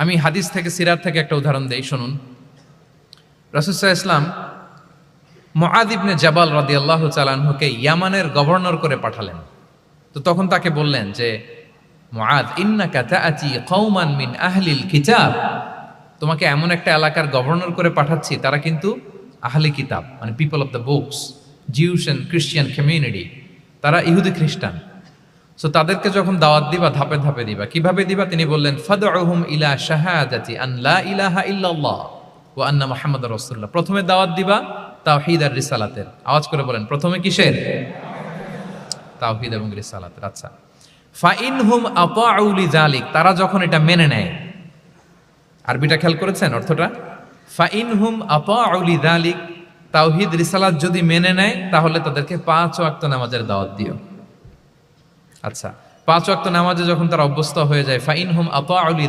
আমি হাদিস থেকে, সিরাত থেকে একটা উদাহরণ দেই, শুনুন। রাসুসাহ ইসলাম মহাদ ইবনে জাবাল রাদি আল্লাহ চালানহুকে ইয়ামানের গভর্নর করে পাঠালেন। তো তখন তাকে বললেন যে কওমান মিন আহলিল কিতাব। তোমাকে এমন একটা এলাকার গভর্নর করে পাঠাচ্ছি, তারা কিন্তু আহলি কিতাব মানে people of the books Jews and Christian community তারা ইহুদি খ্রিস্টান। সো তাদেরকে যখন দাওয়াত দিবা, ধাপে ধাপে দিবা। কীভাবে দিবা? তিনি বললেন, ফাদউহুম ইলা শাহাদাতি আন লা ইলাহা ইল্লাল্লাহ ওয়া আন্না মুহাম্মাদুর রাসূলুল্লাহ। প্রথমে দাওয়াত দিবা, তাওহীদ আর রিসালাতের। আওয়াজ করে বলেন, প্রথমে কিসের? তাওহীদ এবং রিসালাতের আচ্ছা। ফাইনহুম আতাউ লিযালিক, তারা যখন এটা মেনে নেয়। আরবিটা খেয়াল করেছেন অর্থটা? ফাইনহুম আতাউ লিযালিক, তাওহীদ, রিসালাত যদি মেনে নেয়, তাহলে তাদেরকে পাঁচ ওয়াক্ত নামাজের দাওয়াত দিও। আচ্ছা পাঁচ ওয়াক্ত নামাজে যখন তারা অভ্যস্ত হয়ে যায় ফাইন হুম আপা দালিক